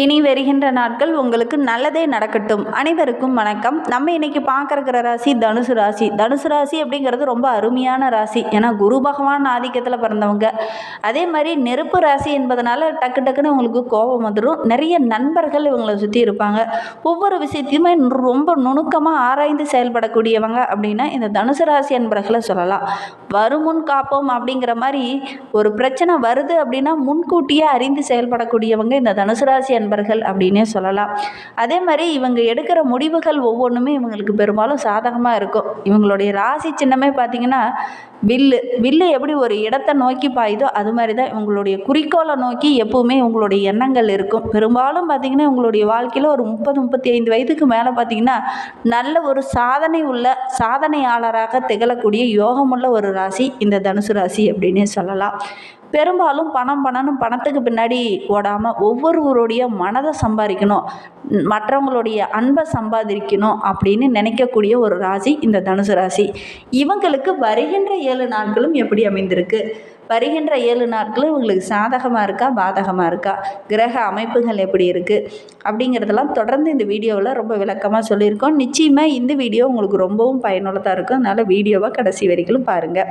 இனி வருகின்ற நாட்கள் உங்களுக்கு நல்லதே நடக்கட்டும். அனைவருக்கும் வணக்கம். நம்ம இன்னைக்கு பார்க்கறக்கிற ராசி தனுசு ராசி. தனுசு ராசி அப்படிங்கிறது ரொம்ப அருமையான ராசி. ஏன்னா குரு பகவான் ஆதிக்கத்தில் பிறந்தவங்க. அதே மாதிரி நெருப்பு ராசி என்பதனால டக்கு டக்குன்னு உங்களுக்கு கோபம் வந்துடும் நிறைய நண்பர்கள் இவங்களை சுற்றி இருப்பாங்க. ஒவ்வொரு விஷயத்தையுமே ரொம்ப நுணுக்கமாக ஆராய்ந்து செயல்படக்கூடியவங்க அப்படின்னா இந்த தனுசு ராசி என்பர்களை சொல்லலாம். வருமுன் காப்போம் அப்படிங்கிற மாதிரி ஒரு பிரச்சனை வருது அப்படின்னா முன்கூட்டியே அறிந்து செயல்படக்கூடியவங்க இந்த தனுசு ராசி நண்பர்கள் அப்படின்னே சொல்லலாம். அதே மாதிரி இவங்க எடுக்கிற முடிவுகள் ஒவ்வொன்றுமே இவங்களுக்கு பெரும்பாலும் சாதகமாக இருக்கும். இவங்களுடைய ராசி சின்னமே பார்த்தீங்கன்னா வில்லு. வில்லு எப்படி ஒரு இடத்தை நோக்கி பாயுதோ அது மாதிரி தான் இவங்களுடைய குறிக்கோளை நோக்கி எப்போவுமே இவங்களுடைய எண்ணங்கள் இருக்கும். பெரும்பாலும் பார்த்திங்கன்னா இவங்களுடைய வாழ்க்கையில் ஒரு முப்பது முப்பத்தி ஐந்து வயதுக்கு மேலே பார்த்திங்கன்னா நல்ல ஒரு சாதனை உள்ள சாதனையாளராக திகழக்கூடிய யோகமுள்ள ஒரு ராசி இந்த தனுசு ராசி அப்படின்னே சொல்லலாம். பெரும்பாலும் பணம் பணம்னு பணத்துக்கு பின்னாடி ஓடாமல் ஒவ்வொருவருடைய மனதை சம்பாதிக்கணும். மற்றவங்களுடைய அன்பை சம்பாதிக்கணும் அப்படின்னு நினைக்கக்கூடிய ஒரு ராசி இந்த தனுசு ராசி. இவங்களுக்கு வருகின்ற ஏழு நாட்களும் எப்படி அமைந்திருக்கு? வருகின்ற ஏழு நாட்களும் இவங்களுக்கு சாதகமாக இருக்கா? பாதகமாக இருக்கா? கிரக அமைப்புகள் எப்படி இருக்குது அப்படிங்கிறதெல்லாம் தொடர்ந்து இந்த வீடியோவில் ரொம்ப விளக்கமாக சொல்லியிருக்கோம். நிச்சயமாக இந்த வீடியோ உங்களுக்கு ரொம்பவும் பயனுள்ளதாக இருக்கும். அதனால் வீடியோவை கடைசி வரைக்கும் பாருங்கள்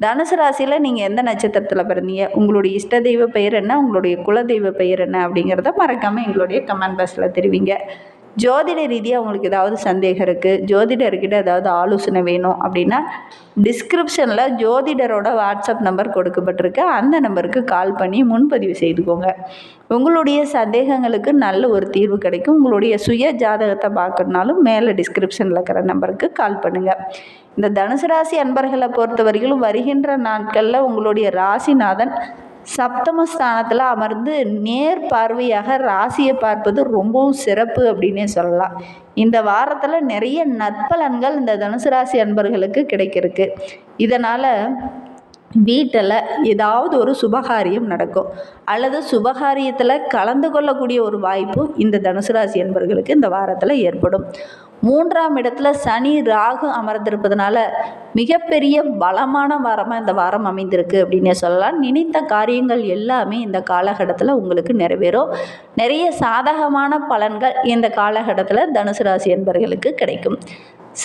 தனுசு ராசியில் நீங்கள் எந்த நட்சத்திரத்தில் பிறந்தீங்க? உங்களுடைய இஷ்ட தெய்வ பெயர் என்ன? உங்களுடைய குலதெய்வ பெயர் என்ன? அப்படிங்கிறத மறக்காமல் எங்களுடைய கமெண்ட் பாக்ஸில் தெரிவிங்க. ஜோதிட ரீதியாக உங்களுக்கு ஏதாவது சந்தேகம் இருக்குது ஜோதிடர்கிட்ட ஏதாவது ஆலோசனை வேணும் அப்படின்னா டிஸ்கிரிப்ஷனில் ஜோதிடரோட வாட்ஸ்அப் நம்பர் கொடுக்கப்பட்டிருக்கு. அந்த நம்பருக்கு கால் பண்ணி முன்பதிவு செய்துக்கோங்க. உங்களுடைய சந்தேகங்களுக்கு நல்ல ஒரு தீர்வு கிடைக்கும். உங்களுடைய சுய ஜாதகத்தை பார்க்கணுனாலும் மேலே டிஸ்கிரிப்ஷனில் இருக்கிற நம்பருக்கு கால் பண்ணுங்கள் இந்த தனுசு ராசி அன்பர்களை பொறுத்தவரையிலும் வருகின்ற நாட்களில் உங்களுடைய ராசிநாதன் சப்தமஸ்தானத்தில் அமர்ந்து நேர் பார்வையாக ராசியை பார்ப்பது ரொம்பவும் சிறப்பு அப்படின்னே சொல்லலாம். இந்த வாரத்தில் நிறைய நற்பலன்கள் இந்த தனுசு ராசி அன்பர்களுக்கு கிடைக்கிறதுக்கு. இதனால் வீட்டில் ஏதாவது ஒரு சுபகாரியம் நடக்கும். அல்லது சுபகாரியத்தில் கலந்து கொள்ளக்கூடிய ஒரு வாய்ப்பு இந்த தனுசு ராசி என்பவர்களுக்கு இந்த வாரத்தில் ஏற்படும். மூன்றாம் இடத்துல சனி ராகு அமர்ந்திருப்பதனால மிகப்பெரிய பலமான வாரமாக இந்த வாரம் அமைந்திருக்கு அப்படின்னே சொல்லலாம். நினைத்த காரியங்கள் எல்லாமே இந்த காலகட்டத்தில் உங்களுக்கு நிறைவேறும். நிறைய சாதகமான பலன்கள் இந்த காலகட்டத்தில் தனுசு ராசி என்பவர்களுக்கு கிடைக்கும்.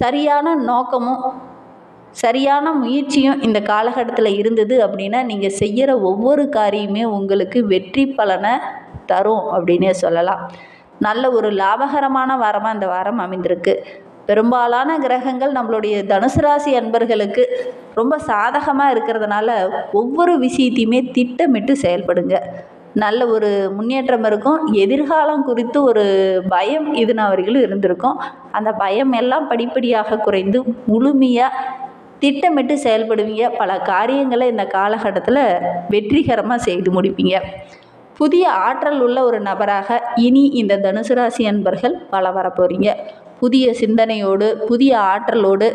சரியான நோக்கமும் சரியான முயற்சியும் இந்த காலகட்டத்தில் இருந்தது அப்படின்னா நீங்கள் செய்கிற ஒவ்வொரு காரியமே உங்களுக்கு வெற்றி பலனை தரும் அப்படின்னே சொல்லலாம். நல்ல ஒரு லாபகரமான வாரமாக இந்த வாரம் அமைந்திருக்கு. பெரும்பாலான கிரகங்கள் நம்மளுடைய தனுசு ராசி அன்பர்களுக்கு ரொம்ப சாதகமாக இருக்கிறதுனால ஒவ்வொரு விஷயத்தையுமே திட்டமிட்டு செயல்படுங்க. நல்ல ஒரு முன்னேற்றம் இருக்கும். எதிர்காலம் குறித்து ஒரு பயம் இது வரைக்கும் இருந்திருக்கும். அந்த பயம் எல்லாம் படிப்படியாக குறைந்து முழுமையாக திட்டமிட்டு செயல்படுவீங்க. பல காரியங்களை இந்த காலகட்டத்தில் வெற்றிகரமாக செய்து முடிப்பீங்க. புதிய ஆற்றல் உள்ள ஒரு நபராக இனி இந்த தனுசு ராசி அன்பர்கள் பல வரப்போகிறீங்க புதிய சிந்தனையோடு புதிய ஆற்றலோடு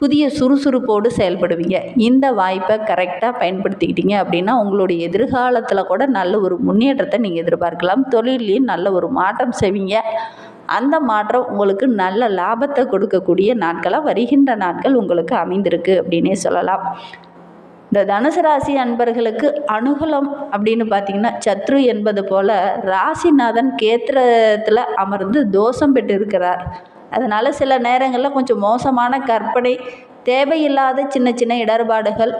புதிய சுறுசுறுப்போடு செயல்படுவீங்க. இந்த வாய்ப்பை கரெக்டாக பயன்படுத்திக்கிட்டீங்க அப்படின்னா உங்களுடைய எதிர்காலத்தில் கூட நல்ல ஒரு முன்னேற்றத்தை நீங்கள் எதிர்பார்க்கலாம். தொழிலையும் நல்ல ஒரு மாற்றம் செய்வீங்க. அந்த மாற்றம் உங்களுக்கு நல்ல லாபத்தை கொடுக்கக்கூடிய நாட்களாக வருகின்ற நாட்கள் உங்களுக்கு அமைந்திருக்கு அப்படின்னே சொல்லலாம். இந்த தனுசு ராசி அன்பர்களுக்கு அனுகூலம் அப்படின்னு பார்த்தீங்கன்னா சத்ரு என்பது போல் ராசிநாதன் கேத்திரத்தில் அமர்ந்து தோஷம் பெற்று இருக்கிறார் அதனால் சில நேரங்களில் கொஞ்சம் மோசமான கற்பனை தேவையில்லாத சின்ன சின்ன இடர்பாடுகள்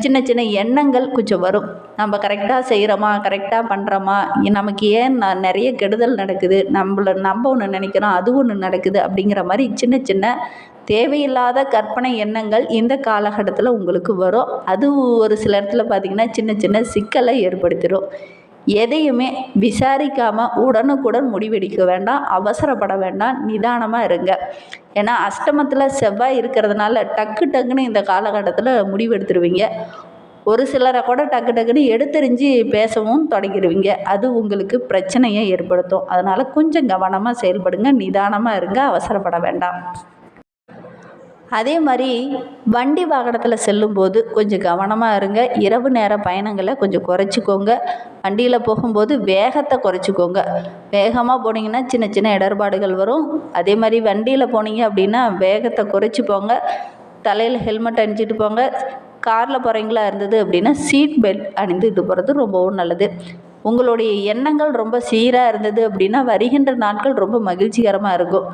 சின்ன சின்ன எண்ணங்கள் கொஞ்சம் வரும். நம்ம கரெக்டாக செய்கிறோமா கரெக்டாக பண்ணுறோமா நமக்கு ஏன் நிறைய கெடுதல் நடக்குது நம்மள நம்ம ஒன்று நினைக்கிறோம் அது ஒன்று நடக்குது அப்படிங்கிற மாதிரி சின்ன சின்ன தேவையில்லாத கற்பனை எண்ணங்கள் இந்த காலகட்டத்தில் உங்களுக்கு வரும். அது ஒரு சில இடத்துல பார்த்திங்கன்னா சின்ன சின்ன சிக்கலை ஏற்படுத்திடும் எதையுமே விசாரிக்காமல் உடனுக்குடன் முடிவெடுக்க வேண்டாம். அவசரப்பட வேண்டாம். நிதானமாக இருங்க. ஏன்னா அஷ்டமத்தில் செவ்வாய் இருக்கிறதுனால டக்கு டக்குன்னு இந்த காலகட்டத்தில் முடிவெடுத்துருவீங்க. ஒரு சிலரை கூட டக்கு டக்குன்னு எடுத்தெறிஞ்சு பேசவும் தொடங்கிடுவீங்க அது உங்களுக்கு பிரச்சனையை ஏற்படுத்தும். அதனால் கொஞ்சம் கவனமாக செயல்படுங்க. நிதானமாக இருங்க. அவசரப்பட வேண்டாம். அதே மாதிரி வண்டி வாகனத்தில் செல்லும்போது கொஞ்சம் கவனமாக இருங்க. இரவு நேர பயணங்களை கொஞ்சம் குறைச்சிக்கோங்க. வண்டியில் போகும்போது வேகத்தை குறைச்சிக்கோங்க. வேகமாக போனீங்கன்னா சின்ன சின்ன இடர்பாடுகள் வரும். அதே மாதிரி வண்டியில் போனீங்க அப்படின்னா வேகத்தை குறைச்சி போங்க. தலையில் ஹெல்மெட் அணிஞ்சிட்டு போங்க. காரில் போகிறீங்களா இருந்தது அப்படின்னா சீட் பெல்ட் அணிந்துட்டு போகிறது ரொம்பவும் நல்லது. உங்களுடைய எண்ணங்கள் ரொம்ப சீராக இருந்தது அப்படின்னா வருகின்ற நாட்கள் ரொம்ப மகிழ்ச்சிகரமாக இருக்கும்.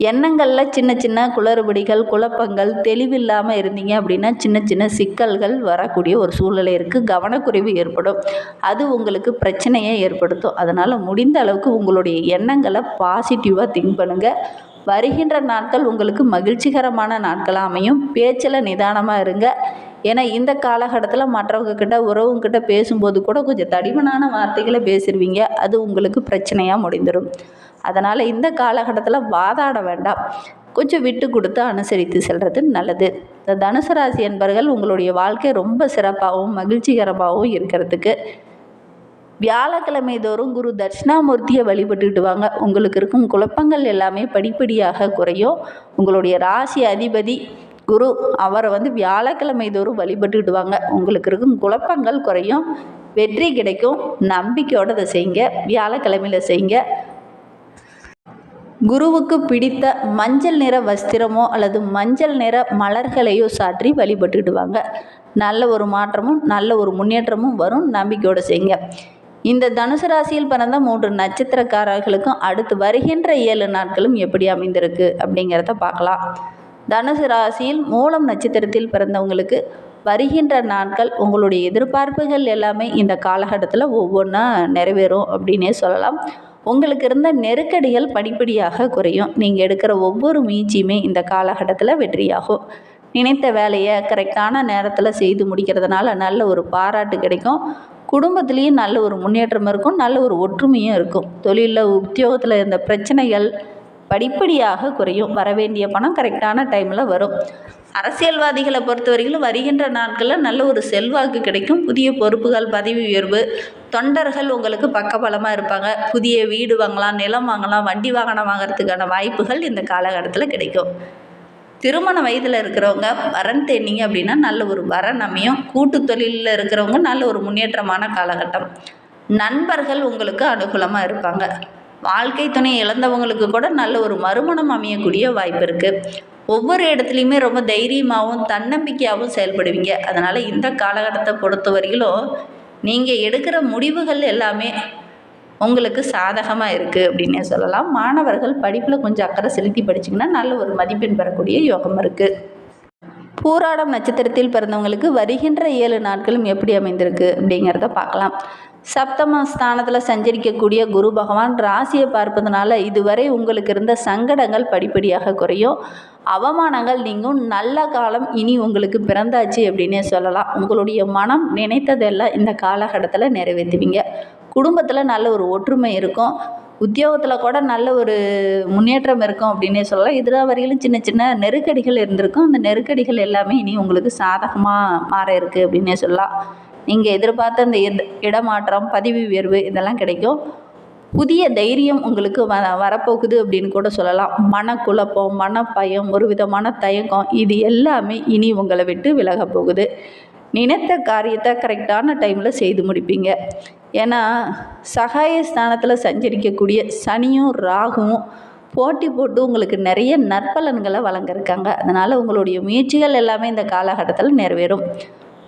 எண்ணங்களில் சின்ன சின்ன குளறுபடிகள் குழப்பங்கள் தெளிவில்லாமல் இருந்தீங்க அப்படின்னா சின்ன சின்ன சிக்கல்கள் வரக்கூடிய ஒரு சூழ்நிலை இருக்குது கவனக்குறைவு ஏற்படும். அது உங்களுக்கு பிரச்சனையை ஏற்படுத்தும். அதனால் முடிந்த அளவுக்கு உங்களுடைய எண்ணங்களை பாசிட்டிவாக திங்க் பண்ணுங்கள் வருகின்ற நாட்கள் உங்களுக்கு மகிழ்ச்சிகரமான நாட்களாக அமையும். பேச்சில் நிதானமாக இருங்க. ஏன்னா இந்த காலகட்டத்தில் மற்றவங்க கிட்ட உறவுங்கிட்ட பேசும்போது கூட கொஞ்சம் தடிமனான வார்த்தைகளை பேசிடுவீங்க அது உங்களுக்கு பிரச்சனையாக முடிந்துடும் அதனால் இந்த காலகட்டத்தில் வாதாட வேண்டாம். கொஞ்சம் விட்டு கொடுத்து அனுசரித்து செல்வது நல்லது. இந்த தனுசு ராசி என்பர்கள் உங்களுடைய வாழ்க்கை ரொம்ப சிறப்பாகவும் மகிழ்ச்சிகரமாகவும் இருக்கிறதுக்கு. வியாழக்கிழமை தோறும் குரு தட்சிணாமூர்த்தியை வழிபட்டுக்கிட்டு வாங்க. உங்களுக்கு இருக்கும் குழப்பங்கள் எல்லாமே படிப்படியாக குறையும். உங்களுடைய ராசி அதிபதி குரு அவரை வந்து வியாழக்கிழமை தோறும் வழிபட்டுக்கிட்டு வாங்க. உங்களுக்கு இருக்கும் குழப்பங்கள் குறையும். வெற்றி கிடைக்கும். நம்பிக்கையோடு அதை செய்யுங்க. வியாழக்கிழமையில் செய்யுங்க. குருவுக்கு பிடித்த மஞ்சள் நிற வஸ்திரமோ அல்லது மஞ்சள் நிற மலர்களையோ சாற்றி வழிபட்டுடுவாங்க நல்ல ஒரு மாற்றமும் நல்ல ஒரு முன்னேற்றமும் வரும். நம்பிக்கையோடு செய்யுங்க. இந்த தனுசு ராசியில் பிறந்த மூன்று நட்சத்திரக்காரர்களுக்கும் அடுத்து வருகின்ற ஏழு நாட்களும் எப்படி அமைந்திருக்கு அப்படிங்கிறத பார்க்கலாம். தனுசு ராசியில் மூலம் நட்சத்திரத்தில் பிறந்தவங்களுக்கு வருகின்ற நாட்கள் உங்களுடைய எதிர்பார்ப்புகள் எல்லாமே இந்த காலகட்டத்தில் ஒவ்வொன்றா நிறைவேறும் அப்படின்னே சொல்லலாம். உங்களுக்கு இருந்த நெருக்கடிகள் படிப்படியாக குறையும். நீங்கள் எடுக்கிற ஒவ்வொரு முயற்சியுமே இந்த காலகட்டத்தில் வெற்றியாகும். நினைத்த வேலையை கரெக்டான நேரத்தில் செய்து முடிக்கிறதுனால நல்ல ஒரு பாராட்டு கிடைக்கும். குடும்பத்துலேயும் நல்ல ஒரு முன்னேற்றம் இருக்கும். நல்ல ஒரு ஒற்றுமையும் இருக்கும். தொழிலில் உத்தியோகத்தில் இருந்த பிரச்சனைகள் படிப்படியாக குறையும். வர வேண்டிய பணம் கரெக்டான டைமில் வரும். அரசியல்வாதிகளை பொறுத்தவரையிலும் வருகின்ற நாட்களில் நல்ல ஒரு செல்வாக்கு கிடைக்கும். புதிய பொறுப்புகள் பதவி உயர்வு தொண்டர்கள் உங்களுக்கு பக்கபலமாக இருப்பாங்க. புதிய வீடு வாங்கலாம் நிலம் வாங்கலாம் வண்டி வாகனம் வாங்கறதுக்கான வாய்ப்புகள் இந்த காலகட்டத்தில் கிடைக்கும். திருமண வயதில் இருக்கிறவங்க வரன் தேனிங்க அப்படின்னா நல்ல ஒரு வரன் அமையும். கூட்டு தொழிலில் இருக்கிறவங்க நல்ல ஒரு முன்னேற்றமான காலகட்டம். நண்பர்கள் உங்களுக்கு அனுகூலமாக இருப்பாங்க. வாழ்க்கை துணை இழந்தவங்களுக்கு கூட நல்ல ஒரு மறுமணம் அமையக்கூடிய வாய்ப்பு இருக்குது ஒவ்வொரு இடத்துலையுமே ரொம்ப தைரியமாகவும் தன்னம்பிக்கையாகவும் செயல்படுவீங்க. அதனால் இந்த காலகட்டத்தை பொறுத்த வரையிலும் நீங்கள் எடுக்கிற முடிவுகள் எல்லாமே உங்களுக்கு சாதகமாக இருக்குது அப்படின்னே சொல்லலாம். மாணவர்கள் படிப்பில் கொஞ்சம் அக்கறை செலுத்தி படிச்சிங்கன்னா நல்ல ஒரு மதிப்பெண் பெறக்கூடிய யோகம் இருக்குது பூராடம் நட்சத்திரத்தில் பிறந்தவங்களுக்கு வருகின்ற ஏழு நாட்களும் எப்படி அமைந்திருக்கு அப்படிங்கிறத பார்க்கலாம். சப்தம ஸ்தானத்தில் சஞ்சரிக்கக்கூடிய குரு பகவான் ராசியை பார்ப்பதனால இதுவரை உங்களுக்கு இருந்த சங்கடங்கள் படிப்படியாக குறையும். அவமானங்கள் நீங்கும். நல்ல காலம் இனி உங்களுக்கு பிறந்தாச்சு அப்படின்னே சொல்லலாம். உங்களுடைய மனம் நினைத்ததெல்லாம் இந்த காலகட்டத்தில் நிறைவேற்றுவீங்க. குடும்பத்தில் நல்ல ஒரு ஒற்றுமை இருக்கும். உத்தியோகத்தில் கூட நல்ல ஒரு முன்னேற்றம் இருக்கும் அப்படின்னே சொல்லலாம். இதில் வரையிலும் சின்ன சின்ன நெருக்கடிகள் இருந்திருக்கும். அந்த நெருக்கடிகள் எல்லாமே இனி உங்களுக்கு சாதகமாக மாற இருக்குது அப்படின்னே சொல்லலாம். நீங்கள் எதிர்பார்த்த அந்த இடமாற்றம் பதவி உயர்வு இதெல்லாம் கிடைக்கும். புதிய தைரியம் உங்களுக்கு வ வரப்போகுது அப்படின்னு கூட சொல்லலாம். மனக்குழப்பம் மனப்பயம் ஒரு விதமான தயக்கம் இது எல்லாமே இனி உங்களை விட்டு விலக போகுது. நினைத்த காரியத்தை கரெக்டான டைமில் செய்து முடிப்பீங்க. ஏன்னா சகாய ஸ்தானத்தில் சஞ்சரிக்கக்கூடிய சனியும் ராகுவும் போட்டி போட்டு உங்களுக்கு நிறைய நற்பலன்களை வழங்கியிருக்காங்க. அதனால் உங்களுடைய முயற்சிகள் எல்லாமே இந்த காலகட்டத்தில் நிறைவேறும்.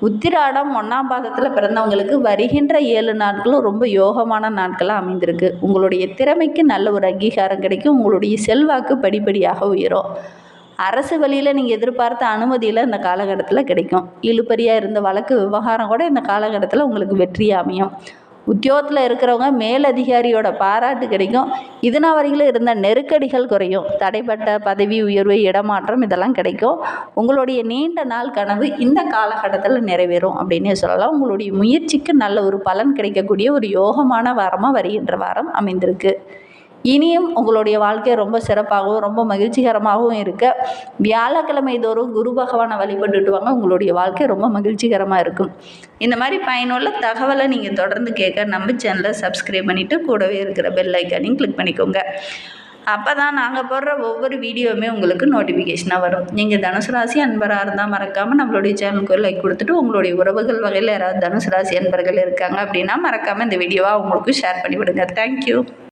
உத்திராடம் ஒன்றாம் பாதத்தில் பிறந்தவங்களுக்கு வருகின்ற ஏழு நாட்களும் ரொம்ப யோகமான நாட்களாக அமைந்திருக்கு. உங்களுடைய திறமைக்கு நல்ல ஒரு அங்கீகாரம் கிடைக்கும். உங்களுடைய செல்வாக்கு படிப்படியாக உயரும். அரசு வழியில் நீங்கள் எதிர்பார்த்த அனுமதியில் இந்த காலகட்டத்தில் கிடைக்கும். இழுபறியாக இருந்த வழக்கு விவகாரம் கூட இந்த காலகட்டத்தில் உங்களுக்கு வெற்றியாக அமையும். உத்தியோகத்தில் இருக்கிறவங்க மேலதிகாரியோட பாராட்டு கிடைக்கும். இதனா வரையிலும் இருந்த நெருக்கடிகள் குறையும். தடைப்பட்ட பதவி உயர்வு இடமாற்றம் இதெல்லாம் கிடைக்கும். உங்களுடைய நீண்ட நாள் கனவு இந்த காலகட்டத்தில் நிறைவேறும் அப்படின்னே சொல்லலாம். உங்களுடைய முயற்சிக்கு நல்ல ஒரு பலன் கிடைக்கக்கூடிய ஒரு யோகமான வாரமாக வருகின்ற வாரம் அமைந்திருக்கு. இனியும் உங்களுடைய வாழ்க்கை ரொம்ப சிறப்பாகவும் ரொம்ப மகிழ்ச்சிகரமாகவும் இருக்க. வியாழக்கிழமை தோறும் குரு பகவானை வழிபட்டுட்டு வாங்க உங்களுடைய வாழ்க்கை ரொம்ப மகிழ்ச்சிகரமாக இருக்கும். இந்த மாதிரி பயனுள்ள தகவலை நீங்கள் தொடர்ந்து கேட்க நம்ம சேனலை சப்ஸ்கிரைப் பண்ணிவிட்டு கூடவே இருக்கிற பெல் ஐக்கானையும் கிளிக் பண்ணிக்கோங்க. அப்போ தான் நாங்கள் போடுற ஒவ்வொரு வீடியோவுமே உங்களுக்கு நோட்டிஃபிகேஷனாக வரும். நீங்கள் தனுசு ராசி அன்பராக இருந்தால் மறக்காமல் நம்மளுடைய சேனலுக்கு லைக் கொடுத்துட்டு உங்களுடைய உறவுகள் வகையில் யாராவது தனுசு ராசி அன்பர்கள் இருக்காங்க அப்படின்னா மறக்காமல் இந்த வீடியோவை அவங்களுக்கு ஷேர் பண்ணிவிடுங்க. தேங்க்யூ